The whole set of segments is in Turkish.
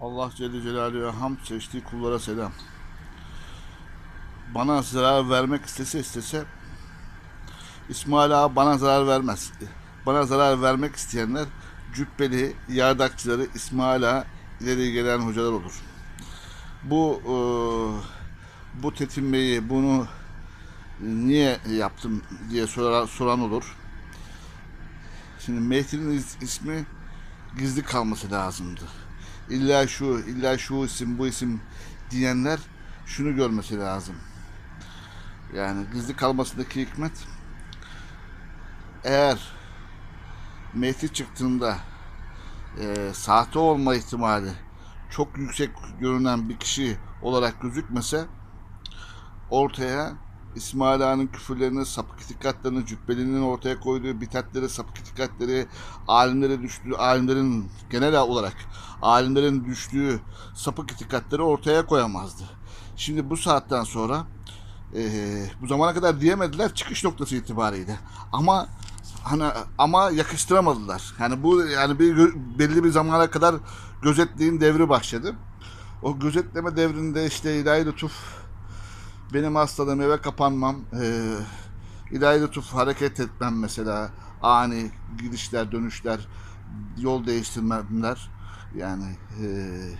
Allah Celle Celaluhu'ya hamd seçtiği kullara selam. Bana zarar vermek istese istese İsmail Ağa bana zarar vermez. Bana zarar vermek isteyenler cübbeli yardakçıları İsmail Ağa ileri gelen hocalar olur. Bu e, bu tetinmeyi bunu niye yaptım diye soran, soran olur. Şimdi Mehdi'nin is- ismi gizli kalması lazımdı. İlla şu, illa şu isim, bu isim diyenler şunu görmesi lazım. Yani gizli kalmasındaki hikmet eğer Mehdi çıktığında e, sahte olma ihtimali çok yüksek görünen bir kişi olarak gözükmese ortaya İsmail Ağa'nın küfürlerini, sapık itikatlarını, cübbelinin ortaya koyduğu bitatleri, sapık itikatleri, alimlere düştüğü, alimlerin genel olarak alimlerin düştüğü sapık itikatları ortaya koyamazdı. Şimdi bu saatten sonra eee, bu zamana kadar diyemediler çıkış noktası itibariyle. Ama hani ama yakıştıramadılar. Yani bu yani bir belli bir zamana kadar gözetliğin devri başladı. O gözetleme devrinde işte ilahi lütuf benim hastalığım eve kapanmam, eee ilahi lütuf hareket etmem mesela, ani gidişler, dönüşler, yol değiştirmemler yani eee,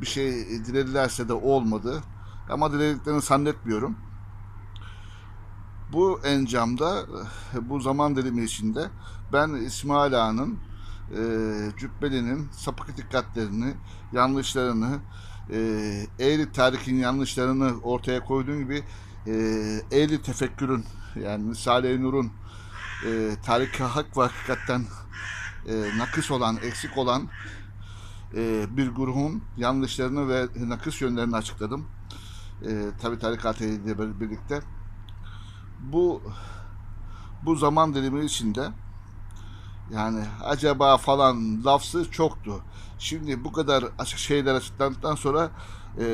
bir şey diledilerse de olmadı ama dilediklerini zannetmiyorum. Bu encamda bu zaman dilimi içinde ben İsmail Ağa'nın eee Cübbeli'nin sapık dikkatlerini, yanlışlarını, eee ehli tarihin yanlışlarını ortaya koyduğum gibi eee ehli tefekkürün yani Risale-i Nur'un eee tarih hak ve hakikatten eee nakıs olan, eksik olan eee, bir grubun yanlışlarını ve nakıs yönlerini açıkladım. Eee tabi tarikat ile birlikte. Bu bu zaman dilimi içinde yani acaba falan lafzı çoktu. Şimdi bu kadar açık şeyler açıklandıktan sonra e,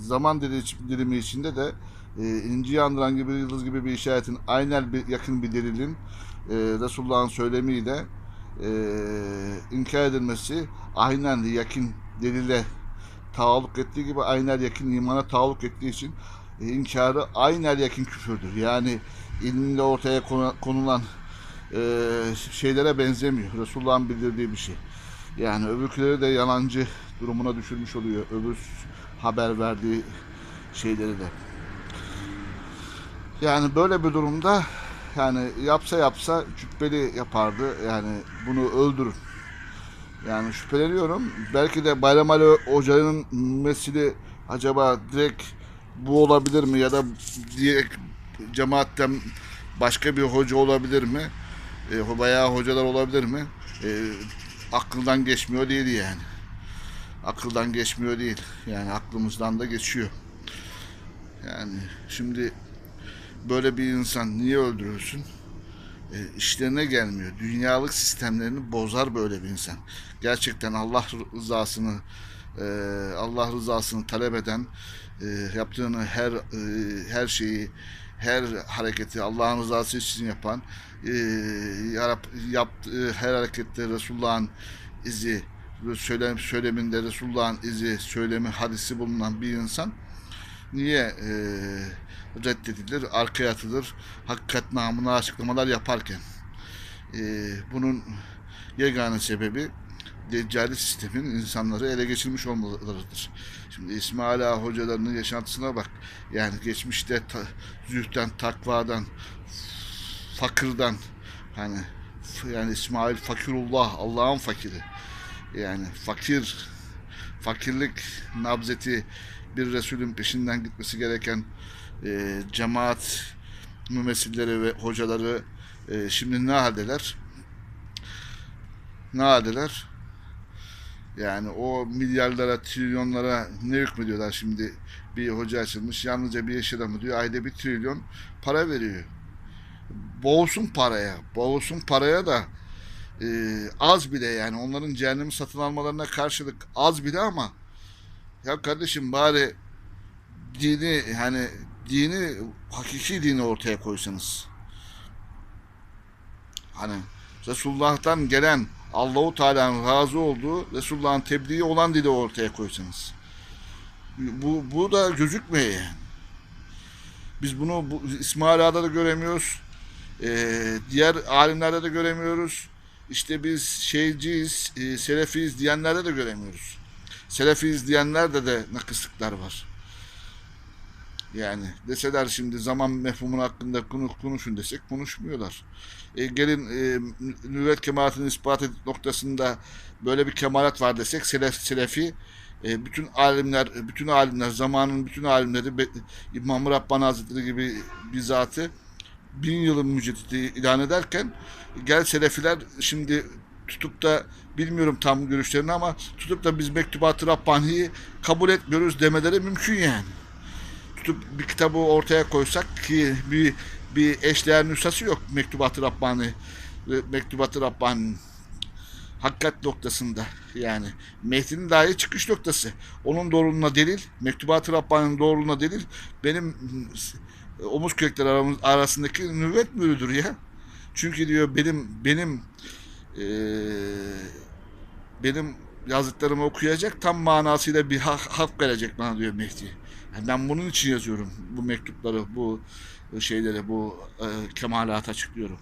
zaman dili- dilimi içinde de e, inci yandıran gibi yıldız gibi bir işaretin aynen bir yakın bir delilin e, Resulullah'ın söylemiyle e, inkar edilmesi aynen yakın delile taalluk ettiği gibi aynen yakın imana taalluk ettiği için e, inkarı aynen yakın küfürdür. Yani ilminle ortaya konu- konulan şeylere benzemiyor. Resulullah'ın bildirdiği bir şey. Yani öbürküleri de yalancı durumuna düşürmüş oluyor. Öbür haber verdiği şeyleri de. Yani böyle bir durumda yani yapsa yapsa cübbeli yapardı. Yani bunu öldürün. Yani şüpheleniyorum. Belki de Bayram Ali Hoca'nın mesili acaba direkt bu olabilir mi ya da direkt cemaatten başka bir hoca olabilir mi? E, bayağı hocalar olabilir mi? E, aklından geçmiyor değil yani. Akıldan geçmiyor değil. Yani aklımızdan da geçiyor. Yani şimdi böyle bir insan niye öldürülsün? E, işlerine gelmiyor. Dünyalık sistemlerini bozar böyle bir insan. Gerçekten Allah rızasını e, Allah rızasını talep eden e, yaptığını her e, her şeyi her hareketi Allah'ın rızası için yapan e, yaptığı her harekette Resulullah'ın izi söylem, söyleminde Resulullah'ın izi söylemi hadisi bulunan bir insan niye e, reddedilir, arkaya atılır, hakikat namına açıklamalar yaparken. E, bunun yegane sebebi Deccali sistemin insanları ele geçirmiş olmalarıdır. Şimdi İsmail Ağa hocalarının yaşantısına bak. Yani geçmişte ta, zühten, takvadan, fakirden hani yani İsmail fakirullah, Allah'ın fakiri. Yani fakir, fakirlik nabzeti bir Resulün peşinden gitmesi gereken e, cemaat mümessilleri ve hocaları e, şimdi ne haldeler? Ne haldeler? Yani o milyarlara, trilyonlara ne hükmediyorlar şimdi? Bir hoca açılmış, yalnızca bir iş adamı diyor, ayda bir trilyon para veriyor. Boğulsun paraya, boğulsun paraya da e, az bile yani onların cehennemi satın almalarına karşılık az bile ama ya kardeşim bari dini hani dini hakiki dini ortaya koysanız. Hani Resulullah'tan gelen Allahu Teala'nın razı olduğu Resulullah'ın tebliği olan dili ortaya koysanız. Bu, bu da gözükmüyor yani. Biz bunu bu, İsmail da göremiyoruz. Ee, diğer alimlerde de göremiyoruz. İşte biz şeyciyiz, e, selefiyiz diyenlerde de göremiyoruz. Selefiyiz diyenlerde de nakıslıklar var. Yani deseler şimdi zaman mefhumun hakkında konu- konuşun desek konuşmuyorlar. E, gelin e, nüvvet kemalatını ispat et noktasında böyle bir kemalat var desek selef, selefi e, bütün alimler bütün alimler zamanın bütün alimleri İmam Rabbani Hazretleri gibi bizzatı bin yılın müceddidi ilan ederken gel selefiler şimdi tutup da bilmiyorum tam görüşlerini ama tutup da biz Mektubat-ı Rabbani'yi kabul etmiyoruz demeleri mümkün yani tutup bir kitabı ortaya koysak ki bir bir eşdeğer nüshası yok Mektubat-ı Rabbani ve Mektubat-ı Rabbani'nin hakikat noktasında yani Mehdi'nin dahi çıkış noktası. Onun doğruluğuna delil, Mektubat-ı Rabbani'nin doğruluğuna delil benim e, omuz kökleri arasındaki nüvvet mührüdür ya. Çünkü diyor benim benim eee, benim yazdıklarımı okuyacak tam manasıyla bir hak, hak verecek bana diyor Mehdi. Ben bunun için yazıyorum bu mektupları, bu şeyleri, bu e, kemalatı açıklıyorum.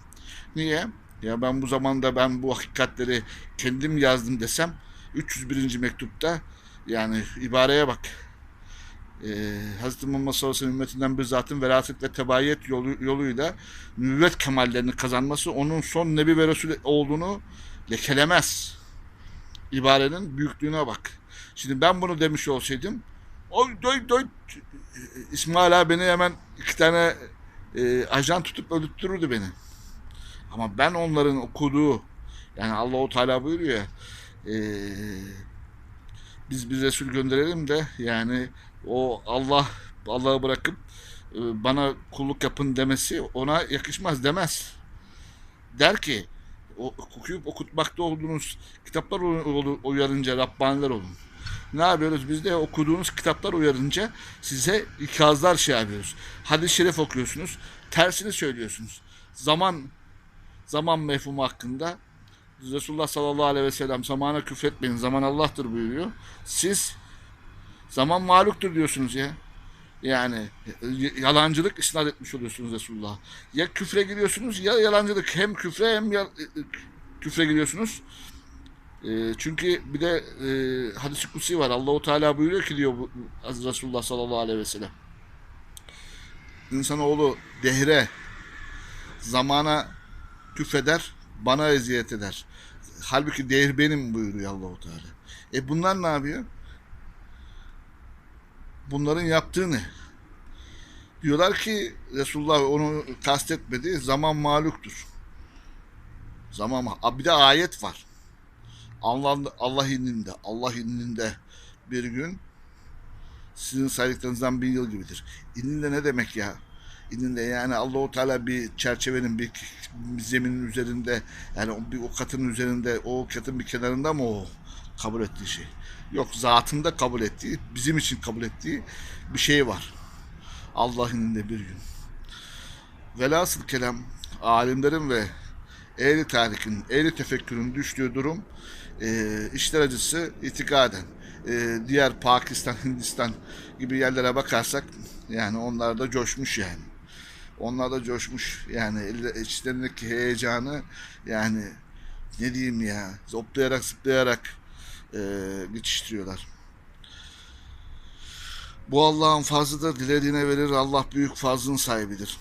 Niye? Ya ben bu zamanda ben bu hakikatleri kendim yazdım desem 301. mektupta yani ibareye bak. Ee, Hz. Muhammed sallallahu ümmetinden bir zatın veraset ve tebaiyet yolu, yoluyla nüvvet kemallerini kazanması onun son nebi ve resul olduğunu lekelemez. İbarenin büyüklüğüne bak. Şimdi ben bunu demiş olsaydım oy doy doy İsmail abi beni hemen iki tane e, ajan tutup öldürtürürdü beni. Ama ben onların okuduğu yani Allahu Teala buyuruyor ya e, biz bir Resul gönderelim de yani o Allah Allah'ı bırakıp e, bana kulluk yapın demesi ona yakışmaz demez. Der ki o, okuyup okutmakta olduğunuz kitaplar uyarınca Rabbaniler olun. Ne yapıyoruz? Biz de okuduğunuz kitaplar uyarınca size ikazlar şey yapıyoruz. Hadis-i şerif okuyorsunuz. Tersini söylüyorsunuz. Zaman zaman mefhumu hakkında Resulullah sallallahu aleyhi ve sellem zamana küfretmeyin. Zaman Allah'tır buyuruyor. Siz zaman maluktur diyorsunuz ya. Yani yalancılık isnat etmiş oluyorsunuz Resulullah. Ya küfre giriyorsunuz ya yalancılık. Hem küfre hem ya- küfre giriyorsunuz. E, çünkü bir de e, hadis-i kutsi var. Allahu Teala buyuruyor ki diyor bu, Resulullah sallallahu aleyhi ve sellem. İnsanoğlu dehre zamana küfreder, bana eziyet eder. Halbuki değer benim buyuruyor Allahu Teala. E bunlar ne yapıyor? Bunların yaptığı ne? Diyorlar ki Resulullah onu kastetmedi. Zaman maluktur. Zaman ma- bir de ayet var. Allah, Allah indinde, Allah indinde bir gün sizin saydıklarınızdan bir yıl gibidir. İninde ne demek ya? İninde yani Allahu Teala bir çerçevenin bir, zeminin üzerinde yani bir o katın üzerinde o katın bir kenarında mı o kabul ettiği şey? Yok zatında kabul ettiği bizim için kabul ettiği bir şey var. Allah'ın indinde bir gün. Velhasıl kelam alimlerin ve ehli tarihin, ehli tefekkürün düştüğü durum e, işler acısı itikaden. E, diğer Pakistan, Hindistan gibi yerlere bakarsak yani onlar da coşmuş yani. Onlar da coşmuş yani içlerindeki heyecanı yani ne diyeyim ya zoplayarak zıplayarak e, geçiştiriyorlar. Bu Allah'ın fazlıdır. Dilediğine verir. Allah büyük fazlın sahibidir.